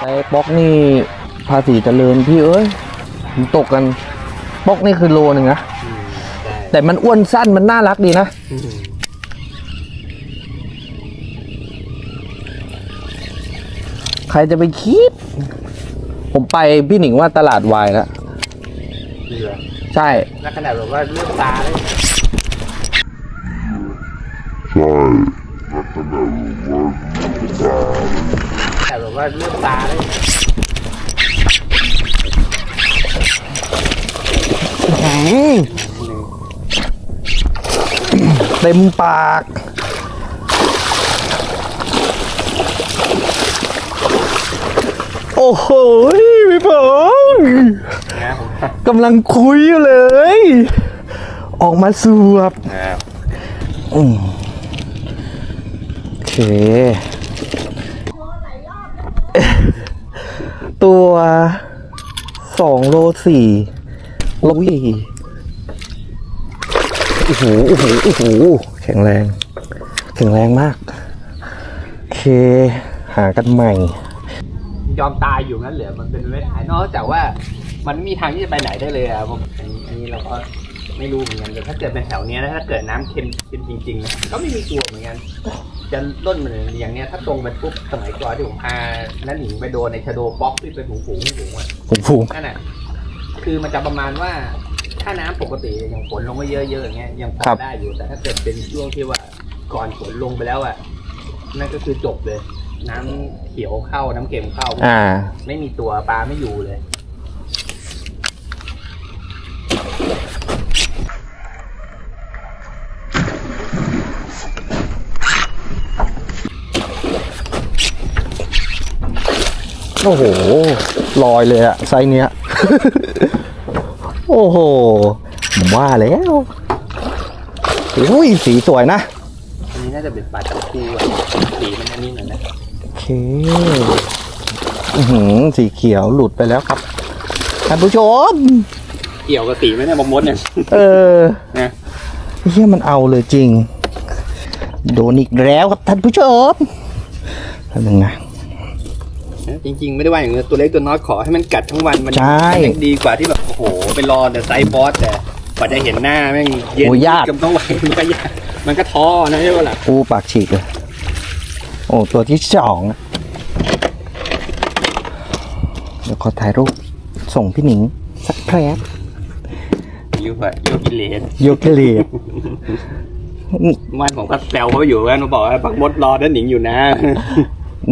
ในบป๊อกนี่ภาษีเจริญพี่เอ้ยมันตกกันป๊อกนี่คือโลหนึ่งนะแต่มันอ้วนสั้นมันน่ารักดีนะใครจะไปคิด ผมไปพี่หนิงว่าตลาดวายแล้วใช่แล้วขนาดแบบว่าเลือกตาเลย ลักษณะแบบว่าลูกตาแต่แบบว่าเลือดตาเลยเต็มปากโอ้โหพี่ผมนะผมกำลังคุยอยู่เลย ออกมาสวบอืม เค ตัวสองโลสี่โลยี่โอ้โหโอ้โหโอ้โหแข็งแรง แข็งแรงมาก โอเค หากันใหม่ ยอมตายอยู่งั้นเหรอมันเป็นไม่ได้นอกจากว่ามันไม่มีทางที่จะไปไหนได้เลยอะผมอันนี้อันนี้เราก็ ไม่รู้เหมือนกันแต่ถ้าเกิดเป็นแถวเนี้ยนะถ้าเกิดน้ำเค็มเค็มจริงๆนะก็ไม่มีตัวเหมือนกัน จะล่นเหมือนอย่างเนี้ยถ้าตรงไปปุ๊บสมัยก่อนที่ผมพานั่นหนิงไปโดนในชะโดป๊อกที่เป็นหูฝูงหูอะผมฟูงนั่นน่ะคือมันจะประมาณว่าถ้าน้ำปกติอย่างฝนลงมาเยอะๆอย่างเงี้ยยังพครัอบได้อยู่แต่ถ้าเกิดเป็นช่วงที่ว่าก่อนฝนลงไปแล้วอะนั่นก็คือจบเลย น้ำเขียวเข้าน้ำเค็มเข้า อ่า ไม่มีตัวปลาไม่อยู่เลย โอ้โหลอยเลยอะไซส์เนี้ย โอ้โหผมว่าแล้วอุ้ยสีสวยนะอันนี้น่าจะเป็นปลาตะคูอะสีมันอันนี้หน่อยนะโอเคอือหือสีเขียวหลุดไปแล้วครับท่านผู้ชมเกี่ยวกับสีไหมเนี่ยบางมดเนี่ยเออนะเฮียมันเอาเลยจริง โดนอีกแล้วครับท่านผู้ชมท่านหนึ่งนะ จริงๆ ไม่ได้ว่าอย่างเงี้ยตัวเล็กตัวน้อยขอให้มันกัดทั้งวันมันใช่ มันยังดีกว่าที่แบบโอ้โหไปรอแต่ไซส์บอสแต่กว่าจะเห็นหน้าแม่งเย็นโอ้ยากกำต้องไหวมันก็ยากมันก็ท้อนะใช่ปะล่ะปูปากฉีกเลย โอ้ ตัวที่สองอะเดี๋ยวขอถ่ายรูป ส่งพี่หนิง สักแพรบยูอะยูกิเลสโยเกเลตมันผมก็แซวเขาอยู่ว่ามาบอกว่าบักมดรอด้านหนิงอยู่นะ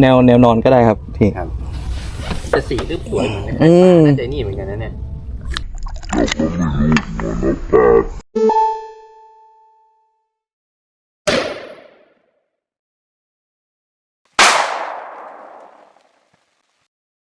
แนวแนวนอนก็ได้ครับพี่ ครับ จะสีรูปสวยเหมือนกันอืม น่าจะนี่เหมือนกันนะเนี่ยแล้